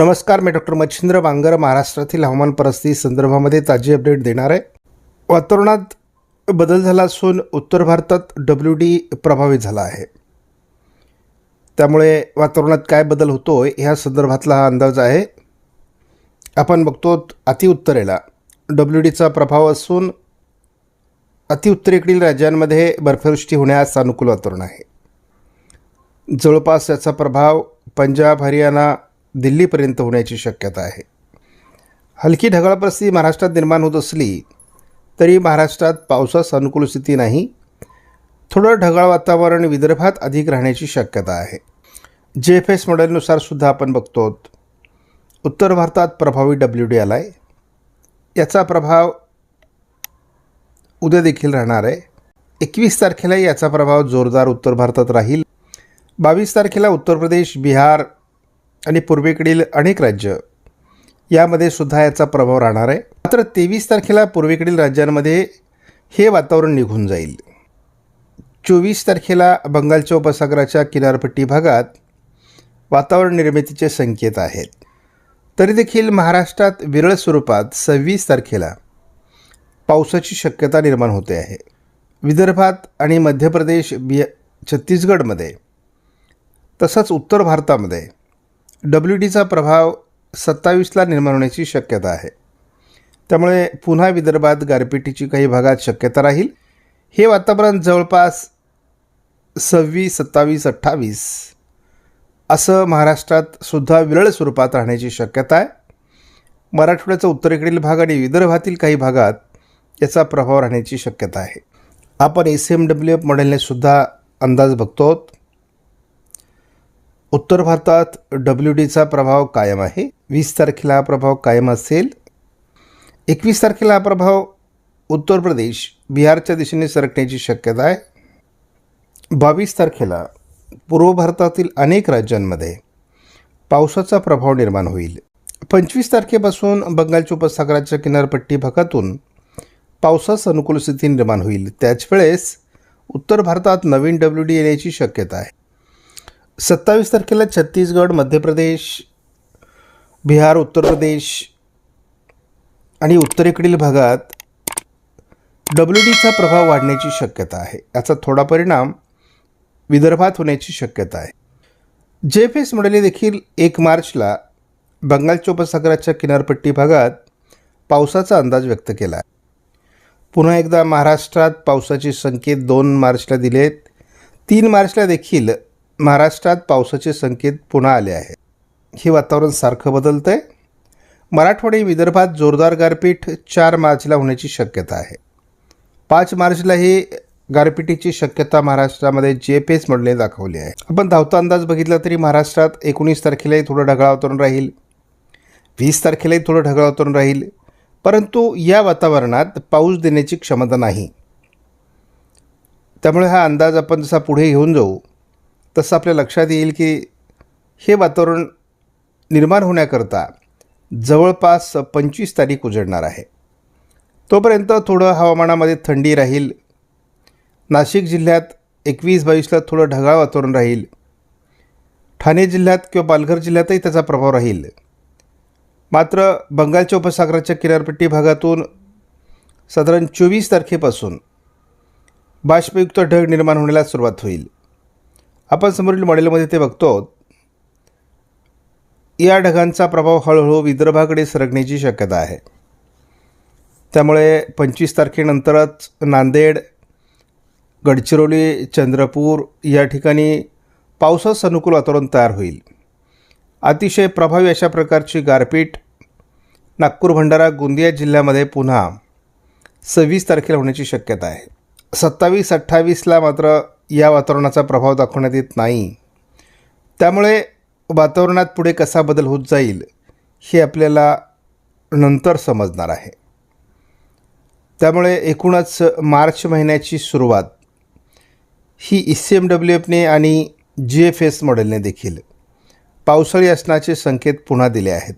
नमस्कार मी डॉक्टर मच्छिंद्र बांगर महाराष्ट्रातील हवामान परिस्थिती संदर्भामध्ये ताजी अपडेट देणार आहे. वातावरणात बदल झाला असून उत्तर भारतात डब्ल्यू डी प्रभावित झाला आहे. त्यामुळे वातावरणात काय बदल होतो ह्या संदर्भातला हा अंदाज आहे. आपण बघतो अतिउत्तरेला डब्ल्यू डीचा प्रभाव असून अतिउत्तरेकडील राज्यांमध्ये बर्फवृष्टी होण्यास अनुकूल वातावरण आहे. जवळपास याचा प्रभाव पंजाब हरियाणा दिल्लीपर्यंत होण्याची शक्यता आहे. हलकी ढगाळ परिस्थिती महाराष्ट्रात निर्माण होत असली तरी महाराष्ट्रात पावसास अनुकूल स्थिती नाही. थोडं ढगाळ वातावरण विदर्भात अधिक राहण्याची शक्यता आहे. जे एफ एस मॉडेलनुसार सुद्धा आपण बघतो उत्तर भारतात प्रभावी डब्ल्यू डी आला आहे याचा प्रभाव उद्या देखील राहणार आहे. एकवीस तारखेला याचा प्रभाव जोरदार उत्तर भारतात राहील. बावीस तारखेला उत्तर प्रदेश बिहार आणि पूर्वेकडील अनेक राज्य यामध्ये सुद्धा याचा प्रभाव राहणार आहे. मात्र तेवीस तारखेला पूर्वेकडील राज्यांमध्ये हे वातावरण निघून जाईल. चोवीस तारखेला बंगालच्या उपसागराच्या किनारपट्टी भागात वातावरण निर्मितीचे संकेत आहेत. तरी देखील महाराष्ट्रात विरळ स्वरूपात सव्वीस तारखेला पावसाची शक्यता निर्माण होते आहे. विदर्भात आणि मध्य प्रदेश बि छत्तीसगडमध्ये तसंच उत्तर भारतामध्ये डब्ल्यू डीचा प्रभाव सत्तावीसला निर्माण होण्याची शक्यता आहे. त्यामुळे पुन्हा विदर्भात गारपिटीची काही भागात शक्यता राहील. हे वातावरण जवळपास सव्वीस सत्तावीस अठ्ठावीस असं महाराष्ट्रात सुद्धा विरळ स्वरूपात राहण्याची शक्यता आहे. मराठवाड्याचा उत्तरेकडील भाग आणि विदर्भातील काही भागात याचा प्रभाव राहण्याची शक्यता आहे. आपण एस एम डब्ल्यू एफ मॉडेलनेसुद्धा अंदाज बघतो आहोत. उत्तर भारतात डब्ल्यू डीचा प्रभाव कायम आहे. वीस तारखेला हा प्रभाव कायम असेल. एकवीस तारखेला हा प्रभाव उत्तर प्रदेश बिहारच्या दिशेने सरकण्याची शक्यता आहे. बावीस तारखेला पूर्व भारतातील अनेक राज्यांमध्ये पावसाचा प्रभाव निर्माण होईल. पंचवीस तारखेपासून बंगालच्या उपसागराच्या किनारपट्टी भागातून पावसास अनुकूल स्थिती निर्माण होईल. त्याच वेळेस उत्तर भारतात नवीन डब्ल्यू डी येण्याची शक्यता आहे. सत्तावीस तारखेला छत्तीसगड मध्य प्रदेश बिहार उत्तर प्रदेश आणि उत्तरेकडील भागात डब्ल्यू डीचा प्रभाव वाढण्याची शक्यता आहे. याचा थोडा परिणाम विदर्भात होण्याची शक्यता आहे. जे एफ एस मॉडेलने देखील एक मार्चला बंगालच्या उपसागराच्या किनारपट्टी भागात पावसाचा अंदाज व्यक्त केला आहे. पुन्हा एकदा महाराष्ट्रात पावसाचे संकेत दोन मार्चला दिलेत. तीन मार्चला देखील महाराष्ट्रात पावसाचे संकेत पुन्हा आले आहेत. हे वातावरण सारखं बदलतं आहे मराठवाडी विदर्भात जोरदार गारपीट चार मार्चला होण्याची शक्यता आहे. पाच मार्चला ही गारपिटीची शक्यता महाराष्ट्रामध्ये जे एफ एस दाखवली आहे. आपण धावता अंदाज बघितला तरी महाराष्ट्रात एकोणीस तारखेलाही थोडं ढगाळ वातावरण राहील. वीस तारखेलाही थोडं ढगाळ वातावरण राहील. परंतु या वातावरणात पाऊस देण्याची क्षमता नाही. त्यामुळे हा अंदाज आपण जसा पुढे घेऊन जाऊ तसं आपल्या लक्षात येईल की हे वातावरण निर्माण होण्याकरता जवळपास पंचवीस तारीख उजळणार आहे. तोपर्यंत थोडं हवामानामध्ये थंडी राहील. नाशिक जिल्ह्यात एकवीस बावीसला थोडं ढगाळ वातावरण राहील. ठाणे जिल्ह्यात किंवा पालघर जिल्ह्यातही त्याचा प्रभाव राहील. मात्र बंगालच्या उपसागराच्या किनारपट्टी भागातून साधारण चोवीस तारखेपासून बाष्पयुक्त ढग निर्माण होण्याला सुरुवात होईल. आपण समोरील मॉडेलमध्ये ते बघतो. या ढगांचा प्रभाव हळूहळू विदर्भाकडे सरकण्याची शक्यता आहे. त्यामुळे पंचवीस तारखेनंतरच नांदेड गडचिरोली चंद्रपूर या ठिकाणी पावसास अनुकूल वातावरण तयार होईल. अतिशय प्रभावी अशा प्रकारची गारपीट नागपूर भंडारा गोंदिया जिल्ह्यामध्ये पुन्हा सव्वीस तारखेला होण्याची शक्यता आहे. सत्तावीस अठ्ठावीसला मात्र या वातावरणाचा प्रभाव दाखवण्यात येत नाही. त्यामुळे वातावरणात पुढे कसा बदल होत जाईल हे आपल्याला नंतर समजणार आहे. त्यामुळे एकूणच मार्च महिन्याची सुरुवात ही ई सी एम डब्ल्यू एफने आणि जी एफ एस मॉडेलने देखील पावसाळी असण्याचे संकेत पुन्हा दिले आहेत.